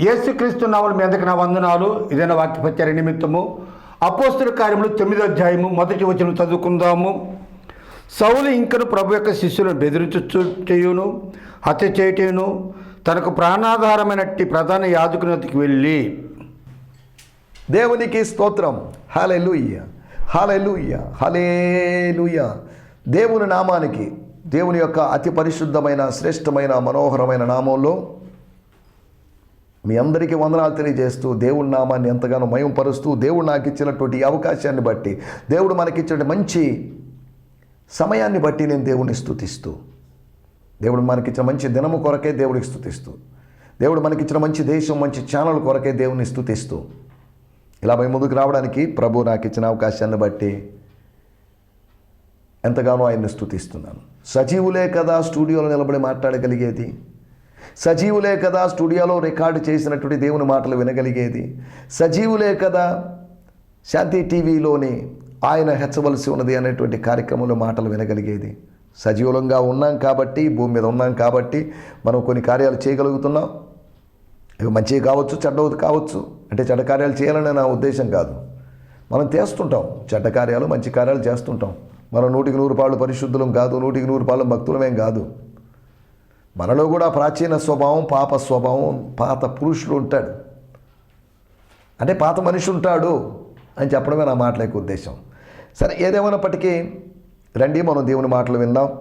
యేసుక్రీస్తు నామలు మీదకి నా వందనాలు. ఇదైన వాక్యపత్యాల నిమిత్తము. అపోస్తుల కార్యములు తొమ్మిదో అధ్యాయము. మొదటి వచనం చదువుకుందాము. సౌలు ఇంకను ప్రభు యొక్క శిష్యులను బెదిరించు చేయును హత్య చేయటేను తనకు ప్రాణాధారమైనట్టి ప్రధాన యాజకునికి వెళ్ళి. దేవునికి స్తోత్రం. హలెలుయ్య హలెలుయ్య హలేలుయ్య దేవుని నామానికి దేవుని యొక్క అతి పరిశుద్ధమైన శ్రేష్టమైన మనోహరమైన నామంలో మీ అందరికీ వందనాలు తెలియజేస్తూ దేవుడి నామాన్ని ఎంతగానో మయంపరుస్తూ దేవుడు నాకు ఇచ్చినటువంటి అవకాశాన్ని బట్టి దేవుడు మనకిచ్చిన మంచి సమయాన్ని బట్టి నేను దేవుడిని స్థుతిస్తూ దేవుడు మనకిచ్చిన మంచి దినము కొరకే దేవుడికి స్థుతిస్తూ దేవుడు మనకిచ్చిన మంచి దేశం మంచి ఛానల్ కొరకే దేవుని స్థుతిస్తూ ఇలా మేము ముందుకు రావడానికి ప్రభు నాకు ఇచ్చిన అవకాశాన్ని బట్టి ఎంతగానో ఆయన్ని స్థుతిస్తున్నాను సజీవులే కదా స్టూడియోలో నిలబడి మాట్లాడగలిగేది. సజీవులే కదా స్టూడియోలో రికార్డు చేసినటువంటి దేవుని మాటలు వినగలిగేది. సజీవులే కదా శాంతి టీవీలోని ఆయన హెచ్చవలసి ఉన్నది అనేటువంటి కార్యక్రమంలో మాటలు వినగలిగేది. సజీవులంగా ఉన్నాం కాబట్టి భూమి మీద ఉన్నాం కాబట్టి మనం కొన్ని కార్యాలు చేయగలుగుతున్నాం. ఇవి మంచివి కావచ్చు చెడ్డవి కావచ్చు. అంటే చెడ్డ కార్యాలు చేయాలని నా ఉద్దేశం కాదు. మనం చేస్తుంటాం. చెడ్డ కార్యాలు మంచి కార్యాలు చేస్తుంటాం. మనం నూటికి నూరు పాళ్ళు పరిశుద్ధులం కాదు నూటికి నూరు పాళ్ళు భక్తులమేం కాదు. మనలో కూడా ప్రాచీన స్వభావం పాప స్వభావం పాత పురుషుడు ఉంటాడు. అంటే పాత మనిషి ఉంటాడు అని చెప్పడమే నా మాటల యొక్క ఉద్దేశం. సరే ఏదేమైనప్పటికీ రండి మనం దేవుని మాటలు విందాం.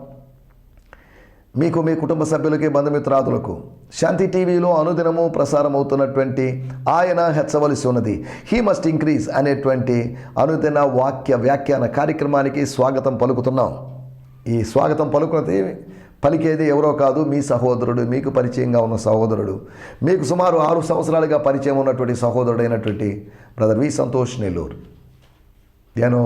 మీకు మీ కుటుంబ సభ్యులకి బంధుమిత్రాదులకు శాంతి టీవీలో అనుదినము ప్రసారం అవుతున్నటువంటి ఆయన హెచ్చవలసి ఉన్నది. హీ మస్ట్ ఇంక్రీజ్ అనేటువంటి అనుదిన వాక్య వ్యాఖ్యాన కార్యక్రమానికి స్వాగతం పలుకుతున్నాం. ఈ స్వాగతం పలుకున్నది పలికేది ఎవరో కాదు మీ సహోదరుడు మీకు పరిచయంగా ఉన్న సహోదరుడు. మీకు సుమారు ఆరు సంవత్సరాలుగా పరిచయం ఉన్నటువంటి సహోదరుడైనటువంటి బ్రదర్ వి సంతోష్ నెల్లూరు. నేను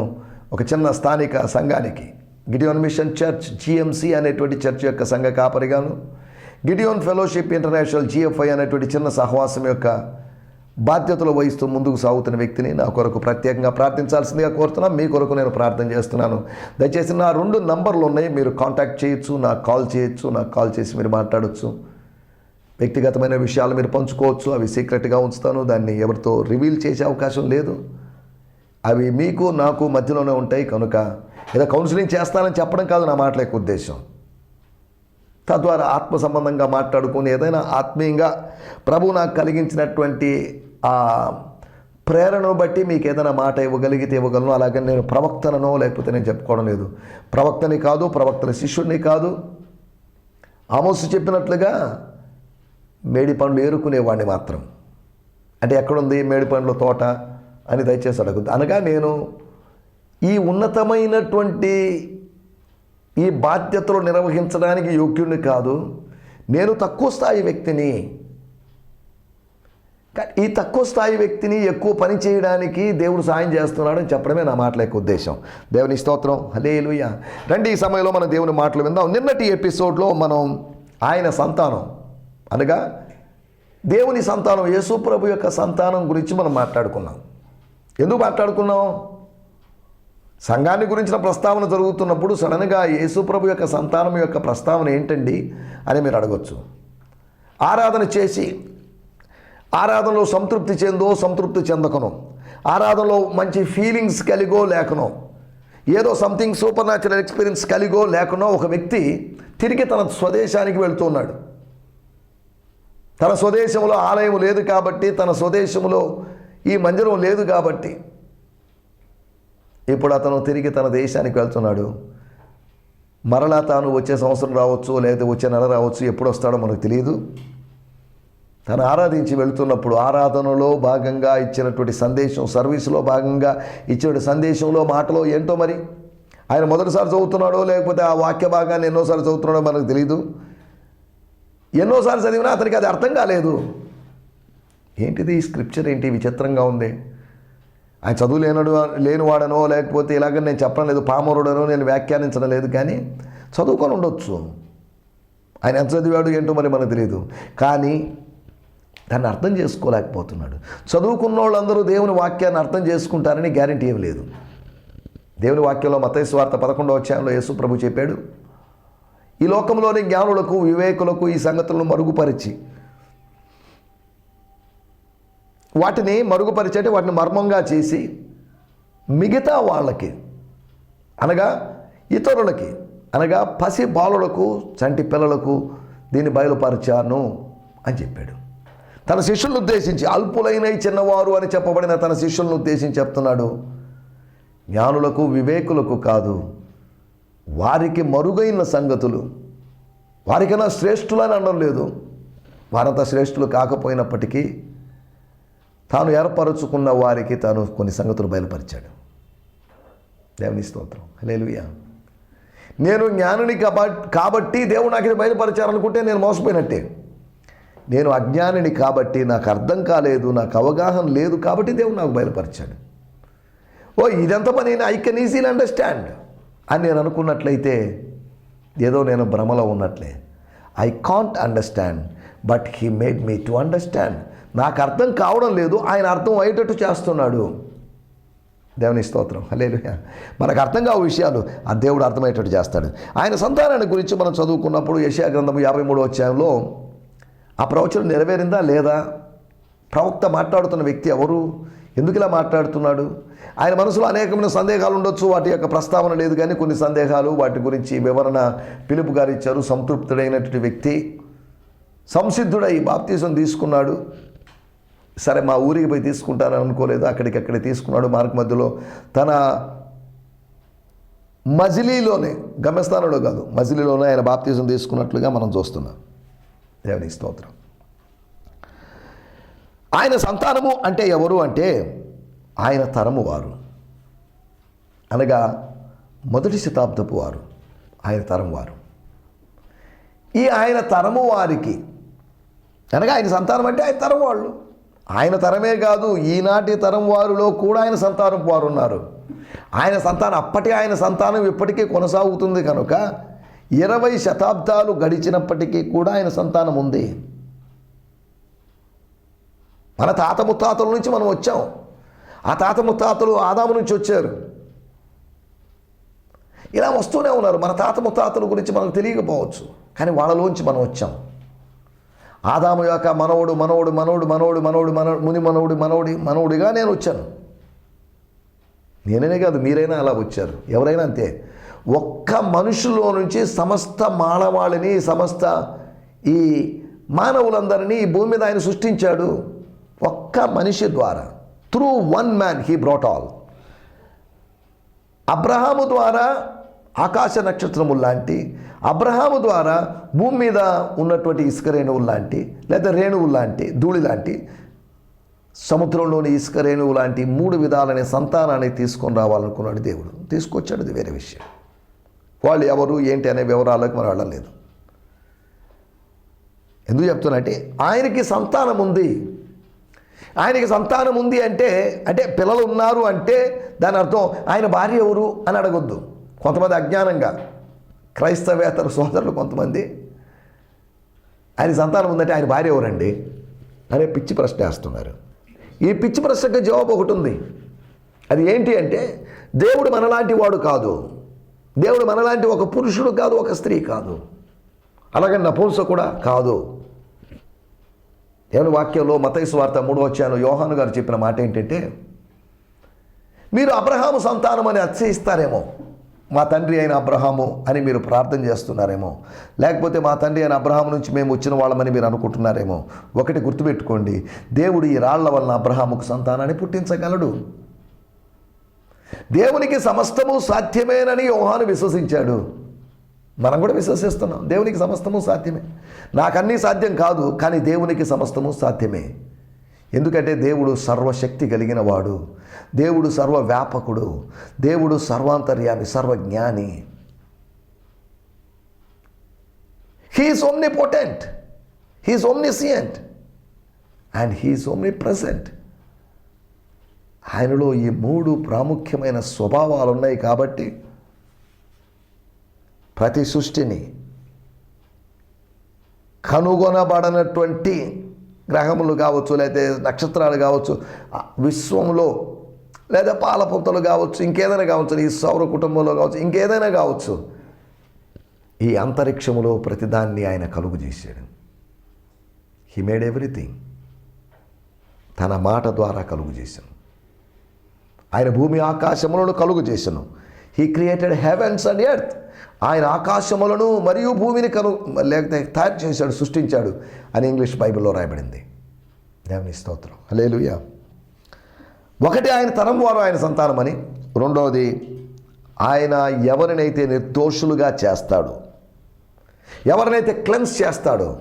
ఒక చిన్న స్థానిక సంఘానికి గిడియోన్ మిషన్ చర్చ్ జిఎంసి అనేటువంటి చర్చ్ యొక్క సంఘ కాపరిగాను గిడియోన్ ఫెలోషిప్ ఇంటర్నేషనల్ జిఎఫ్ఐ అనేటువంటి చిన్న సహవాసం యొక్క బాధ్యతలు వహిస్తూ ముందుకు సాగుతున్న వ్యక్తిని నా కొరకు ప్రత్యేకంగా ప్రార్థించాల్సిందిగా కోరుతున్నాను మీ కొరకు నేను ప్రార్థన చేస్తున్నాను. దయచేసి నా రెండు నంబర్లు ఉన్నాయి. మీరు కాంటాక్ట్ చేయొచ్చు నాకు కాల్ చేయొచ్చు నాకు కాల్ చేసి మీరు మాట్లాడవచ్చు వ్యక్తిగతమైన విషయాలు మీరు పంచుకోవచ్చు. అవి సీక్రెట్గా ఉంచుతాను. దాన్ని ఎవరితో రివీల్ చేసే అవకాశం లేదు. అవి మీకు నాకు మధ్యలోనే ఉంటాయి. కనుక ఏదో కౌన్సిలింగ్ చేస్తానని చెప్పడం కాదు నా మాటల యొక్క ఉద్దేశం. తద్వారా ఆత్మ సంబంధంగా మాట్లాడుకుని ఏదైనా ఆత్మీయంగా ప్రభు నాకు కలిగించినటువంటి ఆ ప్రేరణను బట్టి మీకు ఏదైనా మాట ఇవ్వగలిగితే ఇవ్వగలను. అలాగే నేను ప్రవక్తనో లేకపోతే నేను చెప్పుకోవడం లేదు. ప్రవక్తని కాదు ప్రవక్తల శిష్యుడిని కాదు. ఆమోసు చెప్పినట్లుగా మేడి పండ్లు ఏరుకునేవాడిని మాత్రం. అంటే ఎక్కడుంది మేడి పండ్ల తోట అని దయచేసి అడగద్దు. అనగా నేను ఈ ఉన్నతమైనటువంటి ఈ బాధ్యతలు నిర్వహించడానికి యోగ్యుడిని కాదు. నేను తక్కువ స్థాయి వ్యక్తిని ఈ తక్కువ స్థాయి వ్యక్తిని ఎక్కువ పని చేయడానికి దేవుడు సాయం చేస్తున్నాడని చెప్పడమే నా మాటల యొక్క ఉద్దేశం. దేవుని స్తోత్రం. హలేలుయ రండి ఈ సమయంలో మనం దేవుని మాటలు విందాం. నిన్నటి ఎపిసోడ్లో మనం ఆయన సంతానం అనగా దేవుని సంతానం యేసుప్రభు యొక్క సంతానం గురించి మనం మాట్లాడుకున్నాం. ఎందుకు మాట్లాడుకున్నాం? సంఘాన్ని గురించిన ప్రస్తావన జరుగుతున్నప్పుడు సడన్గా యేసుప్రభు యొక్క సంతానం యొక్క ప్రస్తావన ఏంటండి అని మీరు అడగొచ్చు. ఆరాధన చేసి ఆరాధనలో సంతృప్తి చెందో సంతృప్తి చెందకను. ఆరాధనలో మంచి ఫీలింగ్స్ కలిగో లేకనో. ఏదో సంథింగ్ సూపర్ న్యాచురల్ ఎక్స్పీరియన్స్ కలిగో లేకనో ఒక వ్యక్తి తిరిగి తన స్వదేశానికి వెళ్తున్నాడు. తన స్వదేశంలో ఆలయం లేదు కాబట్టి తన స్వదేశంలో ఈ మందిరం లేదు కాబట్టి. ఇప్పుడు అతను తిరిగి తన దేశానికి వెళ్తున్నాడు. మరలా తాను వచ్చే సంవత్సరం రావచ్చు లేదా వచ్చే నెల రావచ్చు ఎప్పుడు వస్తాడో మనకు తెలియదు. తను ఆరాధించి వెళ్తున్నప్పుడు ఆరాధనలో భాగంగా ఇచ్చినటువంటి సందేశం సర్వీసులో భాగంగా ఇచ్చినటువంటి సందేశంలో మాటలో ఏంటో మరి? ఆయన మొదటిసారి చదువుతున్నాడో లేకపోతే ఆ వాక్య భాగాన్ని ఎన్నోసార్లు చదువుతున్నాడో మనకు తెలియదు ఎన్నోసార్లు చదివినా అతనికి అది అర్థం కాలేదు. ఏంటిది? ఈ స్క్రిప్చర్ ఏంటి? విచిత్రంగా ఉంది. ఆయన చదువు లేనడు లేనివాడనో లేకపోతే ఇలాగ నేను చెప్పడం లేదు పామరుడనో నేను వ్యాఖ్యానించడం లేదు కానీ చదువుకొని ఉండొచ్చు. ఆయన ఎంత చదివాడు ఏంటో మరి మనకు తెలియదు కానీ దాన్ని అర్థం చేసుకోలేకపోతున్నాడు. చదువుకున్న వాళ్ళందరూ దేవుని వాక్యాన్ని అర్థం చేసుకుంటారని గ్యారంటీ ఏం లేదు దేవుని వాక్యంలో మతైసు వార్త పదకొండవ అధ్యాయంలో యేసు ప్రభు చెప్పాడు ఈ లోకంలోని జ్ఞానులకు వివేకులకు ఈ సంగతులను మరుగుపరిచి. వాటిని మరుగుపరిచేటి వాటిని మర్మంగా చేసి మిగతా వాళ్ళకి అనగా ఇతరులకి అనగా పసి బాలులకు చంటి పిల్లలకు దీన్ని బయలుపరిచాను అని చెప్పాడు. తన శిష్యులను ఉద్దేశించి అల్పులైన చిన్నవారు అని చెప్పబడిన తన శిష్యులను ఉద్దేశించి చెప్తున్నాడు. జ్ఞానులకు వివేకులకు కాదు వారికి మరుగైన సంగతులు. వారికన్నా శ్రేష్ఠులని అనడం లేదు. వారంతా శ్రేష్ఠులు కాకపోయినప్పటికీ తాను ఏర్పరచుకున్న వారికి తాను కొన్ని సంగతులు బయలుపరిచాడు. దేవుని స్తోత్రం. హల్లెలూయా. నేను జ్ఞానుని కాబట్టి దేవుడు నాకు ఇది బయలుపరిచారనుకుంటే నేను మోసపోయినట్టే. నేను అజ్ఞానిని కాబట్టి నాకు అర్థం కాలేదు నాకు అవగాహన లేదు కాబట్టి దేవుడు నాకు బయలుపరిచాడు. ఓ ఇదంతా పని ఐ కెన్ ఈజీలీ అండర్స్టాండ్ అని నేను అనుకున్నట్లయితే ఏదో నేను భ్రమలో ఉన్నట్లే. I can't understand but he made me to understand నాకు అర్థం కావడం లేదు ఆయన అర్థం అయ్యేటట్టు చేస్తున్నాడు. దేవుని స్తోత్రం. లేదు మనకు అర్థం కావు విషయాలు ఆ దేవుడు అర్థమయ్యేటట్టు చేస్తాడు. ఆయన సంతానాన్ని గురించి మనం చదువుకున్నప్పుడు యశా గ్రంథం యాభై మూడో అధ్యాయంలో ఆ ప్రవచనం నెరవేరిందా లేదా? ప్రవక్త మాట్లాడుతున్న వ్యక్తి ఎవరు? ఎందుకు ఇలా మాట్లాడుతున్నాడు? ఆయన మనసులో అనేకమైన సందేహాలు ఉండొచ్చు వాటి యొక్క ప్రస్తావన లేదు కానీ కొన్ని సందేహాలు వాటి గురించి వివరణ పిలుపు గారు ఇచ్చారు సంతృప్తుడైనటువంటి వ్యక్తి. సంసిద్ధుడై బాప్తీసం తీసుకున్నాడు. సరే మా ఊరికి పోయి తీసుకుంటానని అనుకోలేదు అక్కడికక్కడే తీసుకున్నాడు. మార్గ మధ్యలో తన మజిలీలోనే గమ్యస్థానంలో కాదు మజిలీలోనే ఆయన బాప్తీసం తీసుకున్నట్లుగా మనం చూస్తున్నాం. దేవుని స్తోత్రం. ఆయన సంతానము అంటే ఎవరు అంటే ఆయన తరము వారు. అనగా మొదటి శతాబ్దపు వారు ఆయన తరం వారు. ఈ ఆయన తరము వారికి అనగా ఆయన సంతానం అంటే ఆయన తరం వాళ్ళు. ఆయన తరమే కాదు ఈనాటి తరం వారిలో కూడా ఆయన సంతానం వారు ఉన్నారు. ఆయన సంతానం అప్పటి ఆయన సంతానం ఇప్పటికీ కొనసాగుతుంది కనుక ఇరవై శతాబ్దాలు గడిచినప్పటికీ కూడా ఆయన సంతానం ఉంది. మన తాత ముత్తాతల నుంచి మనం వచ్చాం. ఆ తాత ముత్తాతలు ఆదాము నుంచి వచ్చారు. ఇలా వస్తూనే ఉన్నారు. మన తాత ముత్తాతల గురించి మనకు తెలియకపోవచ్చు. కానీ వాళ్ళలోంచి మనం వచ్చాం. ఆదాము యొక్క మనవడు మనవడు మనవడు మనవడు మనవడు మన ముని మనవడు మనవడి మనవడిగా నేను వచ్చాను. నేనే కాదు మీరైనా అలా వచ్చారు. ఎవరైనా అంతే. ఒక్క మనుషుల్లో నుంచి సమస్త మానవాళిని సమస్త ఈ మానవులందరినీ ఈ భూమి మీద ఆయన సృష్టించాడు. ఒక్క మనిషి ద్వారా. Through one man he brought all Abraham ద్వారా ఆకాశ నక్షత్రము లాంటి అబ్రహాము ద్వారా భూమి మీద ఉన్నటువంటి ఇసుక రేణువులు లాంటి లేదా రేణువులు లాంటి ధూళి లాంటి సముద్రంలోని ఇసుక రేణువు లాంటి మూడు విధాలనే సంతానాన్ని తీసుకొని రావాలనుకున్నాడు దేవుడు. తీసుకొచ్చాడు అది వేరే విషయం. వాళ్ళు ఎవరు ఏంటి అనే వివరాలకు మనం వెళ్ళలేదు ఎందుకు చెప్తున్నంటే ఆయనకి సంతానం ఉంది. ఆయనకి సంతానం ఉంది అంటే అంటే పిల్లలు ఉన్నారు అంటే దాని అర్థం ఆయన భార్య ఎవరు అని అడగొద్దు. కొంతమంది అజ్ఞానంగా క్రైస్తవేతర సోదరులు కొంతమంది ఆయన సంతానం ఉందంటే ఆయన భార్య ఎవరండి? అనే పిచ్చి ప్రశ్న వేస్తున్నారు. ఈ పిచ్చి ప్రశ్నకు జవాబు ఒకటి ఉంది. అది ఏంటి అంటే దేవుడు మనలాంటి వాడు కాదు. దేవుడు మనలాంటి ఒక పురుషుడు కాదు ఒక స్త్రీ కాదు. అలాగే నపుంస కూడా కాదు. దేవుని వాక్యంలో మతైసు వార్త మూడో వచ్చాను యోహాను గారు చెప్పిన మాట ఏంటంటే మీరు అబ్రహాము సంతానం అని అత్యయిస్తారేమో మా తండ్రి అయిన అబ్రహాము అని మీరు ప్రార్థన చేస్తున్నారేమో లేకపోతే మా తండ్రి అయిన అబ్రహాము నుంచి మేము వచ్చిన వాళ్ళమని మీరు అనుకుంటున్నారేమో. ఒకటి గుర్తుపెట్టుకోండి దేవుడు ఈ రాళ్ళ వలన అబ్రహాముకు సంతానాన్ని పుట్టించగలడు. దేవునికి సమస్తము సాధ్యమేనని యోహాను విశ్వసించాడు. మనం కూడా విశ్వసిస్తున్నాం. దేవునికి సమస్తము సాధ్యమే. నాకన్నీ సాధ్యం కాదు కానీ దేవునికి సమస్తము సాధ్యమే. ఎందుకంటే దేవుడు సర్వశక్తి కలిగిన వాడు. దేవుడు సర్వ వ్యాపకుడు దేవుడు సర్వాంతర్యామి సర్వజ్ఞాని. He is omnipotent he is omniscient and he is omnipresent ఆయనలో ఈ మూడు ప్రాముఖ్యమైన స్వభావాలు ఉన్నాయి కాబట్టి ప్రతి సృష్టిని కనుగొనబడనటువంటి గ్రహములు కావచ్చు లేదా నక్షత్రాలు కావచ్చు విశ్వంలో లేదా పాలపుంతలు కావచ్చు ఇంకేదైనా కావచ్చు ఈ సౌర కుటుంబంలో కావచ్చు ఇంకేదైనా కావచ్చు ఈ అంతరిక్షములో ప్రతిదాన్ని ఆయన కలుగు చేశాడు హీ మేడ్ ఎవ్రీథింగ్ తన మాట ద్వారా కలుగు చేశాను ఆయన భూమి ఆకాశములను కలుగు చేశాను he created heavens and earth ఆయన ఆకాశములను మరియు భూమిని కను లేకపోతే తయారు చేశాడు సృష్టించాడు అని ఇంగ్లీష్ బైబిల్లో రాయబడింది. దేవుని స్తోత్రం. హల్లెలూయా ఒకటి ఆయన తరం వారు ఆయన సంతానమని రెండవది ఆయన ఎవరినైతే నిర్దోషులుగా చేస్తాడో ఎవరినైతే క్లెన్స్ చేస్తాడో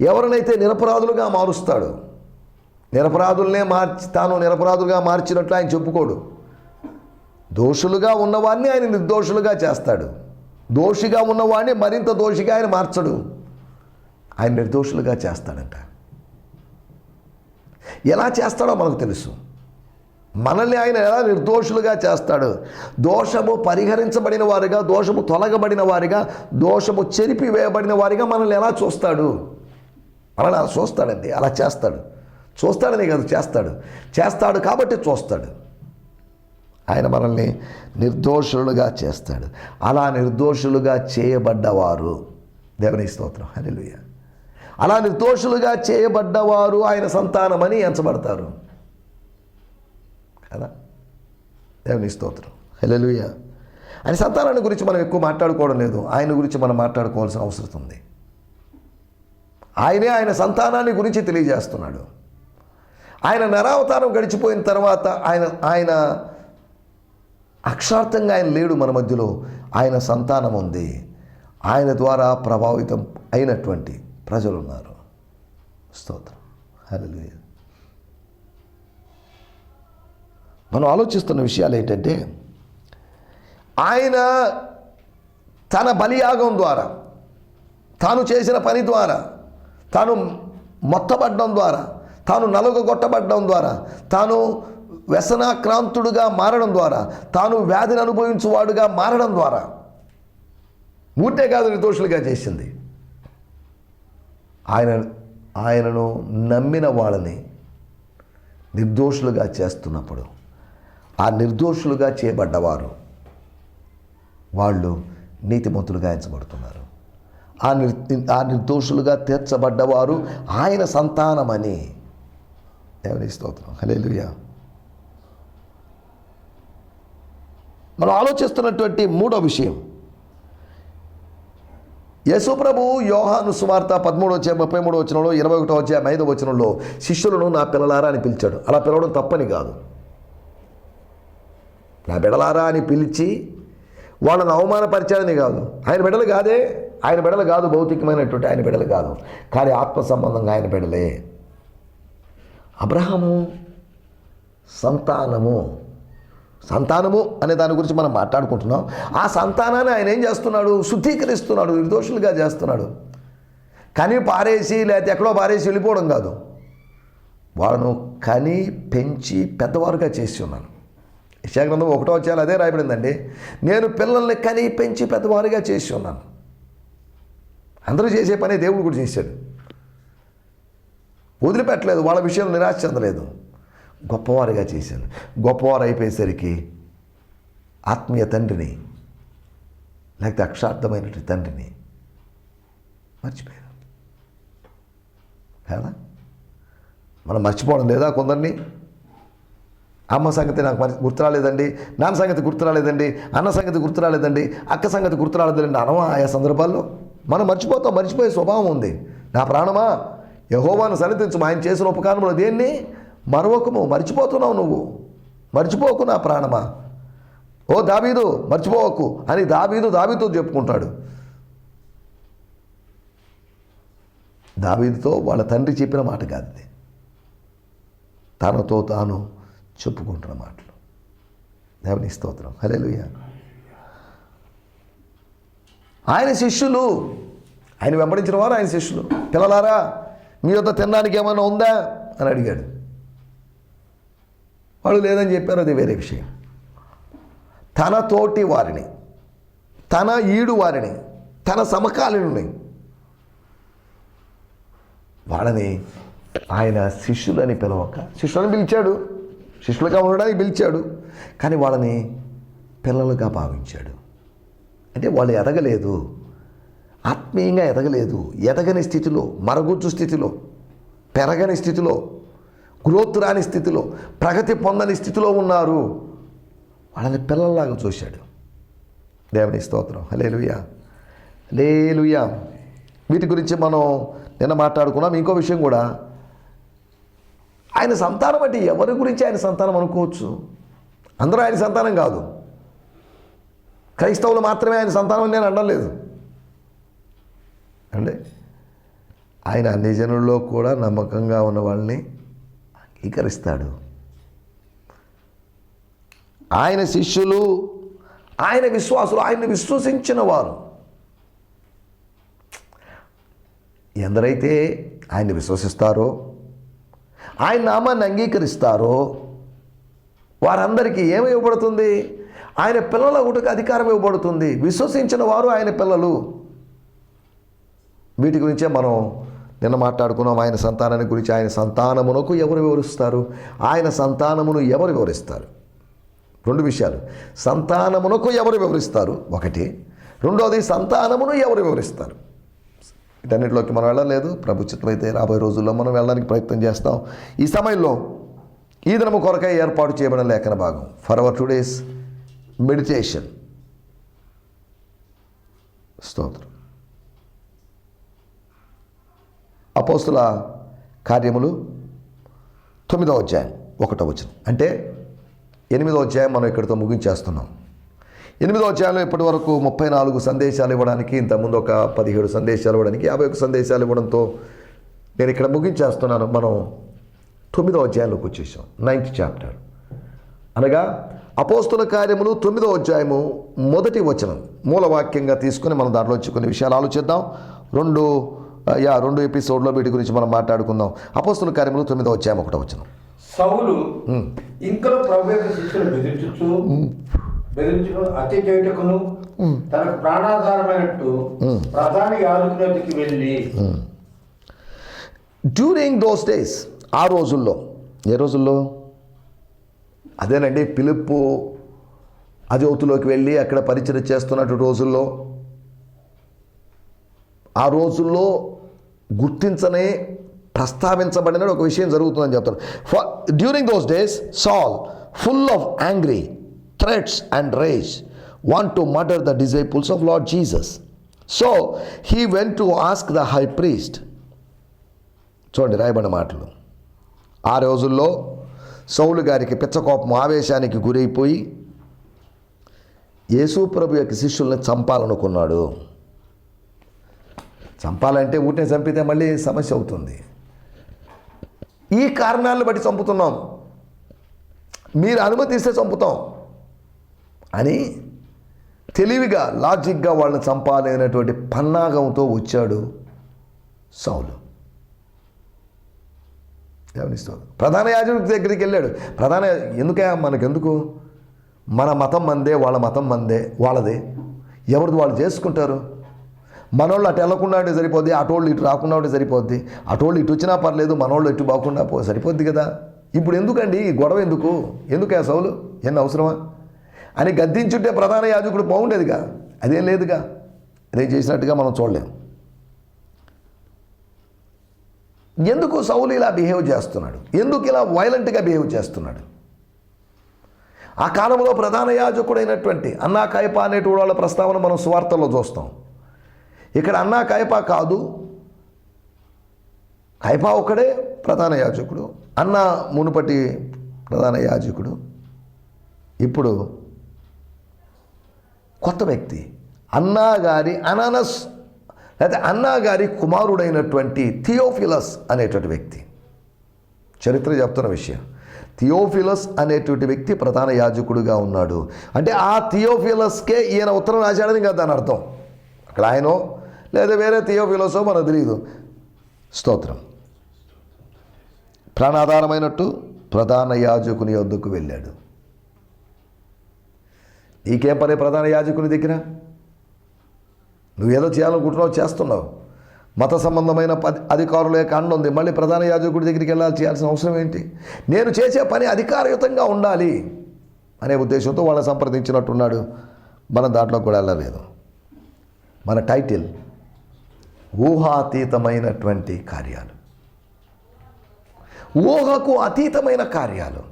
ఎవరినైతే నిరపరాధులుగా మారుస్తాడో నిరపరాధులనే మార్చి తాను నిరపరాధులుగా మార్చినట్లు ఆయన చెప్పుకోడు. దోషులుగా ఉన్నవాడిని ఆయన నిర్దోషులుగా చేస్తాడు. దోషిగా ఉన్నవాడిని మరింత దోషిగా ఆయన మార్చడు. ఆయన నిర్దోషులుగా చేస్తాడంట. ఎలా చేస్తాడో మనకు తెలుసు. మనల్ని ఆయన ఎలా నిర్దోషులుగా చేస్తాడు? దోషము పరిహరించబడిన వారిగా దోషము తొలగబడిన వారిగా దోషము చెరిపివేయబడిన వారిగా మనల్ని ఎలా చూస్తాడు? మనల్ని అలా చూస్తాడండి. అలా చేస్తాడు. చూస్తాడని కాదు చేస్తాడు. చేస్తాడు కాబట్టి చూస్తాడు. ఆయన మనల్ని నిర్దోషులుగా చేస్తాడు. అలా నిర్దోషులుగా చేయబడ్డవారు. దేవుని స్తోత్రం. హరిలుయ అలా నిర్దోషులుగా చేయబడ్డవారు ఆయన సంతానమని ఎంచబడతారు. కదా? దేవుని స్తోత్రం. హెలలుయ ఆయన సంతానాన్ని గురించి మనం ఎక్కువ మాట్లాడుకోవడం లేదు. ఆయన గురించి మనం మాట్లాడుకోవాల్సిన అవసరం ఉంది. ఆయనే ఆయన సంతానాన్ని గురించి తెలియజేస్తున్నాడు. ఆయన నరావతారం గడిచిపోయిన తర్వాత ఆయన ఆయన అక్షార్థంగా ఆయన లేడు మన మధ్యలో. ఆయన సంతానం ఉంది. ఆయన ద్వారా ప్రభావితం అయినటువంటి ప్రజలు ఉన్నారు స్తోత్రం. హల్లెలూయా. మనం ఆలోచిస్తున్న విషయాలు ఏంటంటే ఆయన తన బలియాగం ద్వారా తాను చేసిన పని ద్వారా తాను మొత్తపడడం ద్వారా తాను నలుగగొట్టబడ్డం ద్వారా తాను వ్యసనాక్రాంతుడుగా మారడం ద్వారా తాను వ్యాధిని అనుభవించువాడుగా మారడం ద్వారా. మూటే కాదు నిర్దోషులుగా చేసింది. ఆయన ఆయనను నమ్మిన వాళ్ళని నిర్దోషులుగా చేస్తున్నప్పుడు ఆ నిర్దోషులుగా చేయబడ్డవారు వాళ్ళు నీతిమంతులుగా ఎంచబడుతున్నారు. ఆ నిర్ ఆ నిర్దోషులుగా తీర్చబడ్డవారు ఆయన సంతానమని దేవుని స్తోత్రం. హలేలుయా మనం ఆలోచిస్తున్నటువంటి మూడో విషయం. యేసుప్రభు యోహాను సువార్త పదమూడు వచ్చే ముప్పై మూడు వచనంలో ఇరవై ఒకటో వచ్చే ఐదో వచనంలో శిష్యులను నా పిల్లలారా అని పిలిచాడు. అలా పిలవడం తప్పని కాదు. నా బిడలారా అని పిలిచి వాళ్ళని అవమానపరిచాడని కాదు. ఆయన బిడలు కాదే ఆయన బిడలు కాదు భౌతికమైనటువంటి ఆయన బిడలు కాదు. కానీ ఆత్మ సంబంధంగా ఆయన బిడలే. అబ్రహము సంతానము. సంతానము అనే దాని గురించి మనం మాట్లాడుకుంటున్నాం. ఆ సంతానాన్ని ఆయన ఏం చేస్తున్నాడు? శుద్ధీకరిస్తున్నాడు. నిర్దోషులుగా చేస్తున్నాడు. కని పారేసి లేకపోతే ఎక్కడో పారేసి వెళ్ళిపోవడం కాదు. వాళ్ళను కని పెంచి పెద్దవారుగా చేసి ఉన్నాను. యశాగ్రంథం ఒకటో వచ్చేయాలి అదే రాయబడిందండి. నేను పిల్లల్ని కని పెంచి పెద్దవారుగా చేసి ఉన్నాను. అందరూ చేసే పని దేవుడు కూడా చేశాడు. వదిలిపెట్టలేదు వాళ్ళ విషయంలో నిరాశ చెందలేదు. గొప్పవారిగా చేశాను. గొప్పవారు అయిపోయేసరికి ఆత్మీయ తండ్రిని లేకపోతే అక్షార్థమైనటువంటి తండ్రిని మర్చిపోయారు కదా మనం మర్చిపోవడం లేదా కొందరిని? అమ్మ సంగతి నాకు మరి గుర్తు రాలేదండి నాన్న సంగతి గుర్తు రాలేదండి అన్న సంగతి గుర్తు రాలేదండి అక్క సంగతి గుర్తు రాలేదండి అనవా ఆయా సందర్భాల్లో మనం మర్చిపోతాం మర్చిపోయే స్వభావం ఉంది. నా ప్రాణమా? యహోవాను సన్నిధించు ఆయన చేసిన ఉపకారంలో దేన్ని? మరొకము మర్చిపోతున్నావు నువ్వు. మర్చిపోకు నా ప్రాణమా. ఓ దాబీదు మర్చిపోవకు అని దాబీదు దాబీతో చెప్పుకుంటాడు. దావీదుతో వాళ్ళ తండ్రి చెప్పిన మాట కాదు తనతో తాను చెప్పుకుంటున్న మాటలు. దేవుని స్తోత్రం. హల్లెలూయా. ఆయన శిష్యులు ఆయన వెంబడించిన వారు ఆయన శిష్యులు. పిల్లలారా మీ యొక్క తినడానికి ఏమైనా ఉందా? అని అడిగాడు. వాళ్ళు లేదని చెప్పారు అది వేరే విషయం. తన తోటి వారిని తన ఈడు వారిని తన సమకాలీనుని వాళ్ళని ఆయన శిష్యులని పిలవక శిష్యులని పిలిచాడు. శిష్యులుగా ఉండడానికి పిలిచాడు. కానీ వాళ్ళని పిల్లలుగా భావించాడు. అంటే వాళ్ళు ఎదగలేదు. ఆత్మీయంగా ఎదగలేదు. ఎదగని స్థితిలో మరగుజ్జు స్థితిలో పెరగని స్థితిలో గ్రోత్ రాని స్థితిలో ప్రగతి పొందని స్థితిలో ఉన్నారు. వాళ్ళని పిల్లల్లాగా చూశాడు. దేవుని స్తోత్రం. లేలుయా లేలుయా వీటి గురించి మనం నిన్న మాట్లాడుకున్నాం. ఇంకో విషయం కూడా. ఆయన సంతానం అంటే ఎవరి గురించి ఆయన సంతానం అనుకోవచ్చు? అందరూ ఆయన సంతానం కాదు. క్రైస్తవులు మాత్రమే ఆయన సంతానం నేను అనలేదు లేదు. ఆయన అన్ని జనుల్లో కూడా నమ్మకంగా ఉన్న వాళ్ళని అంగీకరిస్తాడు. ఆయన శిష్యులు ఆయన విశ్వాసులు ఆయన్ని విశ్వసించిన వారు. ఎందరైతే ఆయన్ని విశ్వసిస్తారో ఆయన నామాన్ని అంగీకరిస్తారో వారందరికీ ఏమి ఇవ్వబడుతుంది? ఆయన పిల్లల ఒకటికి అధికారం ఇవ్వబడుతుంది. విశ్వసించిన వారు ఆయన పిల్లలు. వీటి గురించే మనం నిన్న మాట్లాడుకున్నాం ఆయన సంతానాన్ని గురించి. ఆయన సంతానమునకు ఎవరు వివరిస్తారు? ఆయన సంతానమును ఎవరు వివరిస్తారు? రెండు విషయాలు. సంతానమునకు ఎవరు వివరిస్తారు? ఒకటి. రెండోది సంతానమును ఎవరు వివరిస్తారు? వీటన్నిటిలోకి మనం వెళ్ళలేదు. ప్రభుత్వం అయితే రాబోయే రోజుల్లో మనం వెళ్ళడానికి ప్రయత్నం చేస్తాం. ఈ సమయంలో ఈ దినము కొరకై ఏర్పాటు చేయబడిన లేఖన భాగం. ఫర్ అవర్ టుడేస్ మెడిటేషన్ స్తోత్రం. అపోస్తుల కార్యములు తొమ్మిదో అధ్యాయం ఒకటో వచనం. అంటే ఎనిమిదో అధ్యాయం మనం ఇక్కడితో ముగించేస్తున్నాం. ఎనిమిదో అధ్యాయంలో ఇప్పటి వరకు ముప్పై నాలుగు సందేశాలు ఇవ్వడానికి ఇంతకుముందు ఒక పదిహేడు సందేశాలు ఇవ్వడానికి యాభై ఒక సందేశాలు ఇవ్వడంతో నేను ఇక్కడ ముగించేస్తున్నాను. మనం తొమ్మిదో అధ్యాయంలోకి వచ్చేసాం నైన్త్ చాప్టర్ అనగా అపోస్తుల కార్యములు తొమ్మిదో అధ్యాయము మొదటి వచనం. మూలవాక్యంగా తీసుకుని మనం దాంట్లో వచ్చి కొన్ని విషయాలు ఆలోచిద్దాం. రెండు యా రెండు ఎపిసోడ్లో వీటి గురించి మనం మాట్లాడుకుందాం. అపోస్తుల కార్యములు తొమ్మిదో అధ్యాయం ఒకటో వచనం. సౌలు హత్య చేయుటకును తనకు ప్రాణాధారమైనట్టు ప్రధాని యాజకునికి వెళ్ళి డ్యూరింగ్ దోస్ డేస్ ఆ రోజుల్లో ఏ రోజుల్లో? అదేనండి పిలుపు అజోతులోకి వెళ్ళి అక్కడ పరిచయం చేస్తున్నట్టు రోజుల్లో. ఆ రోజుల్లో గుర్తించనే ప్రస్తావించబడిన ఒక విషయం జరుగుతుందని చెప్తారు for during those days Saul full of angry threats and rage want to murder the disciples of Lord Jesus so he went to ask the high priest చూడండి రాయబడిన మాటలు. ఆ రోజుల్లో సౌలు గారికి పిచ్చకోపం ఆవేశానికి గురైపోయి యేసు ప్రభు యొక్క శిష్యుల్ని చంపాలనుకున్నాడు. చంపాలంటే ఊటిని చంపితే మళ్ళీ సమస్య అవుతుంది. ఈ కారణాలను బట్టి చంపుతున్నాం. మీరు అనుమతిస్తే చంపుతాం. అని తెలివిగా లాజిక్గా వాళ్ళని చంపాలి అనేటువంటి పన్నాగంతో వచ్చాడు సౌలు. గమనిస్తాడు ప్రధాన యాజకుడి దగ్గరికి వెళ్ళాడు. ప్రధాన ఎందుకే మనకెందుకు? మన మతం మందే వాళ్ళ మతం మందే వాళ్ళదే. ఎవరిది వాళ్ళు చేసుకుంటారు? మనోళ్ళు అటు వెళ్ళకుండా ఉంటే సరిపోద్ది అటోళ్ళు ఇటు రాకుండా ఉంటే సరిపోద్ది. అటోళ్ళు ఇటు వచ్చినా పర్లేదు మనోళ్ళు ఇటు బాకుండా పో సరిపోద్ది కదా. ఇప్పుడు ఎందుకండి గొడవ ఎందుకు? ఎందుకే సౌలు? ఎన్ని అవసరమా? అని గద్దించుంటే ప్రధాన యాజకుడు బాగుండేదిగా. అదేం లేదుగా. అదే చేసినట్టుగా మనం చూడలేం. ఎందుకు సౌలు ఇలా బిహేవ్ చేస్తున్నాడు? ఎందుకు ఇలా వైలెంట్గా బిహేవ్ చేస్తున్నాడు? ఆ కాలంలో ప్రధాన యాజకుడైనటువంటి అన్నా కాయప అనేటువంటి వాళ్ళ ప్రస్తావన మనం స్వార్థలో చూస్తాం. ఇక్కడ అన్నా కాయప కాదు. కాయప ఒక్కడే ప్రధాన యాజకుడు. అన్న మునుపటి ప్రధాన యాజకుడు. ఇప్పుడు కొత్త వ్యక్తి. అన్నా గారి అనానస్ లేకపోతే అన్నా గారి కుమారుడైనటువంటి థియోఫిలస్ అనేటువంటి వ్యక్తి. చరిత్ర చెప్తున్న విషయం. థియోఫిలస్ అనేటువంటి వ్యక్తి ప్రధాన యాజకుడుగా ఉన్నాడు. అంటే ఆ థియోఫిలస్కే ఈయన ఉత్తరం రాశాడని కదా దాని అర్థం. అక్కడ ఆయనో లేదా వేరే థియోఫిలసో మనకు తెలియదు స్తోత్రం. ప్రాణాధారమైనట్టు ప్రధాన యాజకుని వద్దకు వెళ్ళాడు. నీకేం పని ప్రధాన యాజకుని దగ్గర? నువ్వేదో చేయాలనుకుంటున్నావు చేస్తున్నావు. మత సంబంధమైన పది అధికారుల యొక్క అండ ఉంది. మళ్ళీ ప్రధాన యాజకుడి దగ్గరికి వెళ్ళాలి చేయాల్సిన అవసరం ఏంటి? నేను చేసే పని అధికారయుతంగా ఉండాలి అనే ఉద్దేశంతో వాళ్ళని సంప్రదించినట్టున్నాడు. మనం దాంట్లో కూడా వెళ్ళలేదు. మన టైటిల్ ఊహాతీతమైనటువంటి కార్యాలు. ఊహకు అతీతమైన కార్యాలు.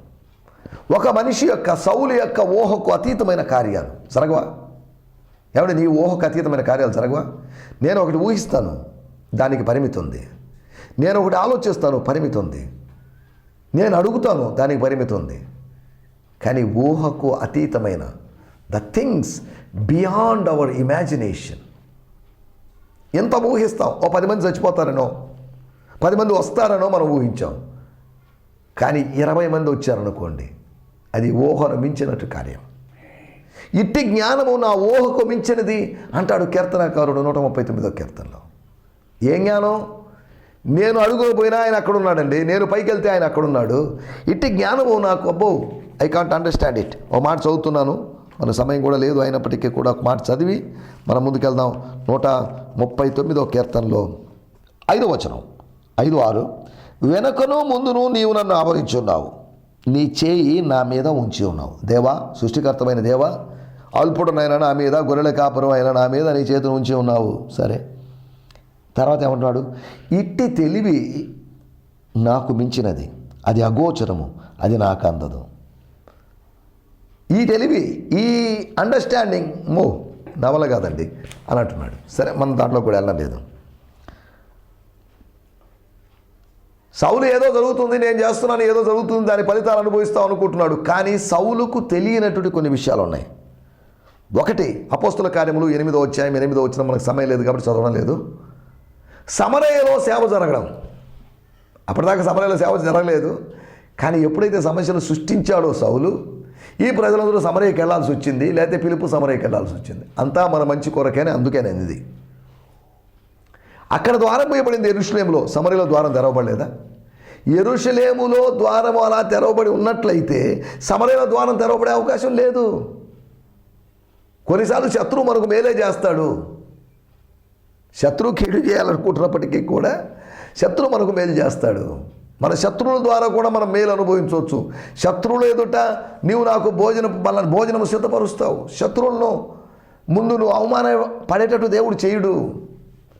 ఒక మనిషి యొక్క సౌలు యొక్క ఊహకు అతీతమైన కార్యాలు. జరగవా? ఏమంటే నీ ఊహకు అతీతమైన కార్యాలు జరగవా? నేను ఒకటి ఊహిస్తాను దానికి పరిమితి ఉంది నేను ఒకటి ఆలోచిస్తాను పరిమితి ఉంది నేను అడుగుతాను దానికి పరిమితి ఉంది కానీ ఊహకు అతీతమైన the things beyond our imagination ఎంత ఊహిస్తాం? ఓ పది మంది చచ్చిపోతారనో? పది మంది వస్తారనో మనం ఊహించాం. కానీ ఇరవై మంది వచ్చారనుకోండి అది ఊహను మించినట్టు కార్యం. ఇట్టి జ్ఞానము నా ఊహకు మించినది అంటాడు కీర్తనకారుడు నూట ముప్పై తొమ్మిదో కీర్తనలో. ఏ జ్ఞానం? నేను అడుగులు పోయినా ఆయన అక్కడున్నాడండి నేను పైకి వెళ్తే ఆయన అక్కడ ఉన్నాడు ఇట్టి జ్ఞానము నాకు అబ్బో ఐ కాంట్ అండర్స్టాండ్ ఇట్ ఓ మాట చదువుతున్నాను. మన సమయం కూడా లేదు అయినప్పటికీ కూడా ఒక మాట చదివి మనం ముందుకెళ్దాం. నూట ముప్పై తొమ్మిదో కీర్తనలో ఐదో వచనం. ఐదు ఆరు. వెనకను ముందును నీవు నన్ను ఆవరించున్నావు. నీ చేయి నా మీద ఉంచి ఉన్నావు. దేవా సృష్టికర్తమైన దేవా అల్పుడునైనా నా మీద గొర్రెల కాపురం అయినా నా మీద నీ చేతిని ఉంచి ఉన్నావు. సరే. తర్వాత ఏమంటున్నాడు? ఇట్టి తెలివి నాకు మించినది. అది అగోచరము. అది నాకు అందదు. ఈ తెలివి ఈ అండర్స్టాండింగ్ మో నవల కాదండి. అని అంటున్నాడు సరే మనం దాంట్లో కూడా వెళ్ళలేదు సౌలు ఏదో జరుగుతుంది నేను చేస్తున్నాను ఏదో జరుగుతుంది దాని ఫలితాలు అనుభవిస్తాం అనుకుంటున్నాడు. కానీ సౌలుకు తెలియనటువంటి కొన్ని విషయాలు ఉన్నాయి. ఒకటి అపోస్తుల కార్యములు ఎనిమిదో వచ్చాయి ఎనిమిదో వచ్చిన మనకు సమయం లేదు కాబట్టి చదవడం లేదు. సమరయలో సేవ జరగడం. అప్పటిదాకా సమరయలో సేవ జరగలేదు. కానీ ఎప్పుడైతే సమస్యలు సృష్టించాడో సౌలు ఈ ప్రజలందరూ సమరయ్యకి వెళ్ళాల్సి వచ్చింది లేకపోతే పిలుపు సమరయ్యకి వెళ్ళాల్సి వచ్చింది. అంతా మన మంచి కొరకేనే అందుకేనే ఇది. అక్కడ ద్వారం పోయబడింది ఎరుషులేములో. సమరలో ద్వారం తెరవబడలేదా? ఎరుషలేములో ద్వారం అలా తెరవబడి ఉన్నట్లయితే సమరల ద్వారం తెరవబడే అవకాశం లేదు. కొన్నిసార్లు శత్రువు మనకు మేలే చేస్తాడు. శత్రువు కీడు చేయాలనుకుంటున్నప్పటికీ కూడా శత్రువు మనకు మేలు చేస్తాడు. మన శత్రువుల ద్వారా కూడా మనం మేలు అనుభవించవచ్చు. శత్రువులు ఎదుట నీవు నాకు భోజనం మనల్ని భోజనం సిద్ధపరుస్తావు. శత్రువులను ముందు నువ్వు అవమాన పడేటట్టు దేవుడు చేయుడు.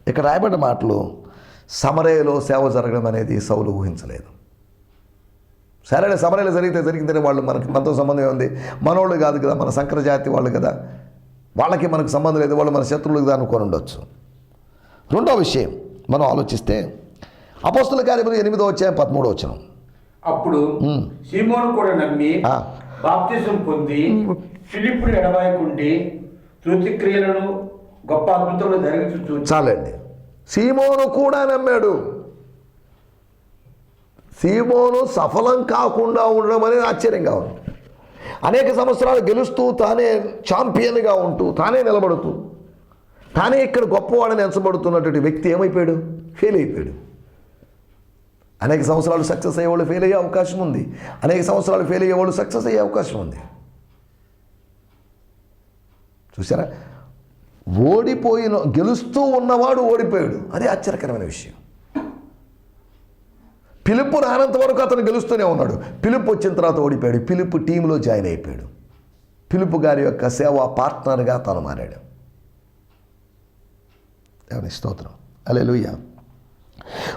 ఇక్కడ రాయబడ్డ మాటలు సమరయలో సేవ జరగడం అనేది సౌలు ఊహించలేదు. సరే సమరయలు జరిగితే జరిగిందని వాళ్ళు మనకి మనతో సంబంధం ఉంది మనోళ్ళు కాదు కదా మన సంకరజాతి వాళ్ళు కదా. వాళ్ళకి మనకు సంబంధం లేదు వాళ్ళు మన శత్రువులకు కదా అనుకొని ఉండొచ్చు. రెండో విషయం మనం ఆలోచిస్తే అపోస్తుల కార్యములు ఎనిమిదో వచ్చాయి పదమూడో వచ్చాం అప్పుడు సీమోను కూడా నమ్మి. బాప్తిజం పొంది ఫిలిప్పుడు ఎడబాయకుండి తృతిక్రియలను గొప్ప అద్భుతములు జరిగి చాలండి. సీమోను కూడా నమ్మాడు. సీమోను సఫలం కాకుండా ఉండడం అనేది ఆశ్చర్యంగా ఉంది. అనేక సంవత్సరాలు గెలుస్తూ తానే ఛాంపియన్గా ఉంటూ తానే నిలబడుతూ తానే ఇక్కడ గొప్పవాడని ఎంచబడుతున్నటువంటి వ్యక్తి ఏమైపోయాడు? ఫెయిల్ అయిపోయాడు. అనేక సంవత్సరాలు సక్సెస్ అయ్యేవాళ్ళు ఫెయిల్ అయ్యే అవకాశం ఉంది. అనేక సంవత్సరాలు ఫెయిల్ అయ్యేవాళ్ళు సక్సెస్ అయ్యే అవకాశం ఉంది. చూసారా ఓడిపోయిన గెలుస్తూ ఉన్నవాడు ఓడిపోయాడు. అదే ఆశ్చర్యకరమైన విషయం. పిలుపు రానంత వరకు అతను గెలుస్తూనే ఉన్నాడు. పిలుపు వచ్చిన తర్వాత ఓడిపోయాడు. పిలుపు టీంలో జాయిన్ అయిపోయాడు. పిలుపు గారి యొక్క సేవా పార్ట్నర్గా తను మారాడు. స్తోత్రం. అలే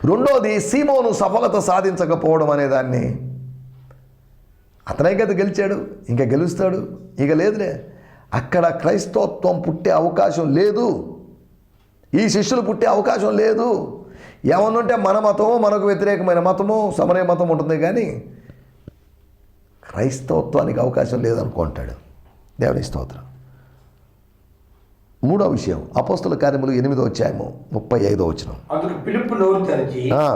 రెండోది సీమోను సఫలత సాధించకపోవడం అనే దాన్ని. అతనే కదా గెలిచాడు ఇంకా గెలుస్తాడు ఇక లేదులే. అక్కడ క్రైస్తవత్వం పుట్టే అవకాశం లేదు. ఈ శిష్యులు పుట్టే అవకాశం లేదు. ఏమన్నుంటే మన మతము మనకు వ్యతిరేకమైన మతము సమరయ మతం ఉంటుంది కానీ క్రైస్తవత్వానికి అవకాశం లేదనుకుంటాడు. దేవుని స్తోత్రం. మూడో విషయం అపోస్తుల కార్యములు ఎనిమిదో అధ్యాయము ముప్పై ఐదో వచ్చిన ఆ.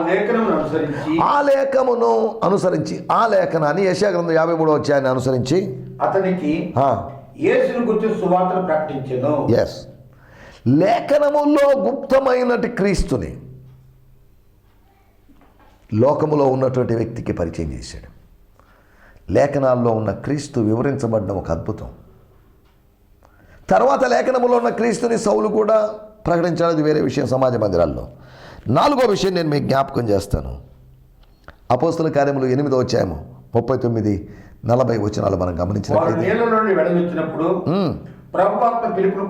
లేఖనమును అనుసరించి ఆ లేఖమును అనుసరించి ఆ లేఖనాన్ని యశాగ్రంథం యాభై మూడో అధ్యాయాన్ని అనుసరించి అతనికి ప్రకటించెను. ఎస్ లేఖనములో గుప్తమైనటి క్రీస్తుని లోకములో ఉన్నటువంటి వ్యక్తికి పరిచయం చేశాడు. లేఖనాల్లో ఉన్న క్రీస్తు వివరించబడ్డం ఒక అద్భుతం. తర్వాత లేఖనములో ఉన్న క్రీస్తుని సౌలు కూడా ప్రకటించాడు అది వేరే విషయం సమాజ మందిరాల్లో. నాలుగో విషయం నేను మీకు జ్ఞాపకం చేస్తాను. అపోస్తుల కార్యములు ఎనిమిదో వచ్చాము ముప్పై తొమ్మిది నలభై వచనాలు మనం పిలుపును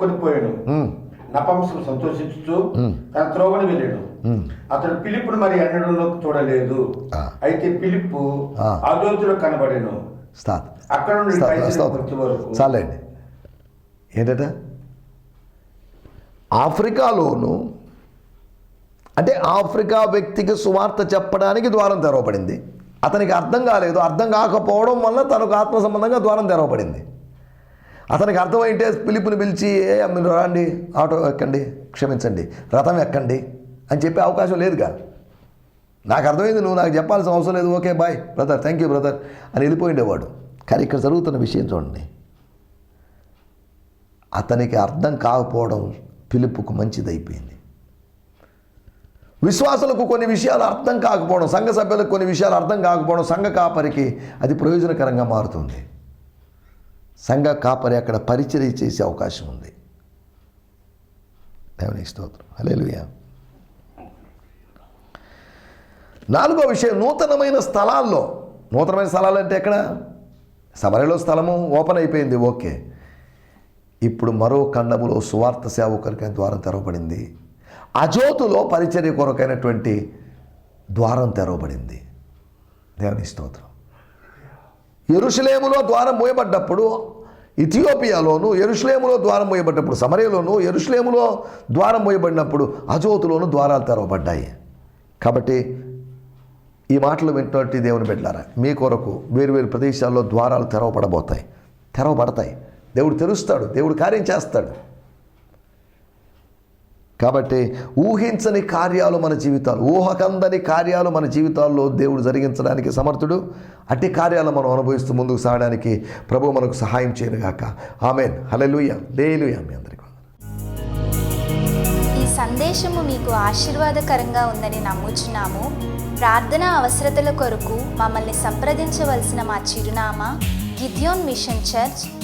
ఉమ్, నపంసం తన త్రోవని వెళ్ళాడు అతడు పిలుపును మరి ఎన్నడూ చూడలేదు. అయితే పిలుపు కనబడేను. అక్కడ నుండి చాలండి. ఏంటట? ఆఫ్రికాలోను అంటే ఆఫ్రికా వ్యక్తికి సువార్త చెప్పడానికి ద్వారం తెరవబడింది. అతనికి అర్థం కాలేదు. అర్థం కాకపోవడం వల్ల తనకు ఆత్మ సంబంధంగా ద్వారం తెరవబడింది. అతనికి అర్థమైంటే పిలుపుని పిలిచి ఏ మీరు రండి ఆటో ఎక్కండి క్షమించండి రథం ఎక్కండి అని చెప్పే అవకాశం లేదుగా. నాకు అర్థమైంది నువ్వు నాకు చెప్పాల్సిన అవసరం లేదు. Okay bye brother thank you brother అని వెళ్ళిపోయిండేవాడు. కానీ ఇక్కడ జరుగుతున్న విషయం చూడండి. అతనికి అర్థం కాకపోవడం పిలుపుకు మంచిదైపోయింది. విశ్వాసులకు కొన్ని విషయాలు అర్థం కాకపోవడం సంఘ సభ్యులకు కొన్ని విషయాలు అర్థం కాకపోవడం సంఘ కాపరికి అది ప్రయోజనకరంగా మారుతుంది. సంఘ కాపరి అక్కడ పరిచర్య చేసే అవకాశం ఉంది. దేవునికి స్తోత్రం. హల్లెలూయా. నాలుగో విషయం నూతనమైన స్థలాల్లో నూతనమైన స్థలాలు అంటే ఎక్కడ? సమరలో స్థలము ఓపెన్ అయిపోయింది ఓకే. ఇప్పుడు మరో ఖండములో సువార్త సేవకులకైన ద్వారం తెరవబడింది. అజోతులో పరిచర్య కొరకైనటువంటి ద్వారం తెరవబడింది. దేవుని స్తోత్రం. ఎరుషలేములో ద్వారం మూయబడ్డప్పుడు ఇథియోపియాలోను ఎరుషలేములో ద్వారం మూయబడ్డప్పుడు సమరయలోను ఎరుషలేములో ద్వారం మూయబడినప్పుడు అజోతులోను ద్వారాలు తెరవబడ్డాయి. కాబట్టి ఈ మాటలు వింటున్నట్టు దేవుని బిడ్డారా మీ కొరకు వేరు వేరు ప్రదేశాల్లో ద్వారాలు తెరవబడబోతాయి. తెరవబడతాయి. దేవుడు తెరుస్తాడు దేవుడు కార్యం చేస్తాడు. కాబట్టి ఊహించని కార్యాలు మన జీవితాలు ఊహకందని కార్యాలు మన జీవితాల్లో దేవుడు జరిగించడానికి సమర్థుడు. అట్టి కార్యాలు మనం అనుభవిస్తూ ముందుకు సాగడానికి ప్రభు మనకు సహాయం చేయనుగాక. ఆమెన్. హలెలుయ లేలుయ మీ అందరికీ. ఈ సందేశము మీకు ఆశీర్వాదకరంగా ఉందని నమ్ముచున్నాము. ప్రార్థన అవసరతల కొరకు మమ్మల్ని సంప్రదించవలసిన మా చిరునామా గిద్యోన్ మిషన్ చర్చ్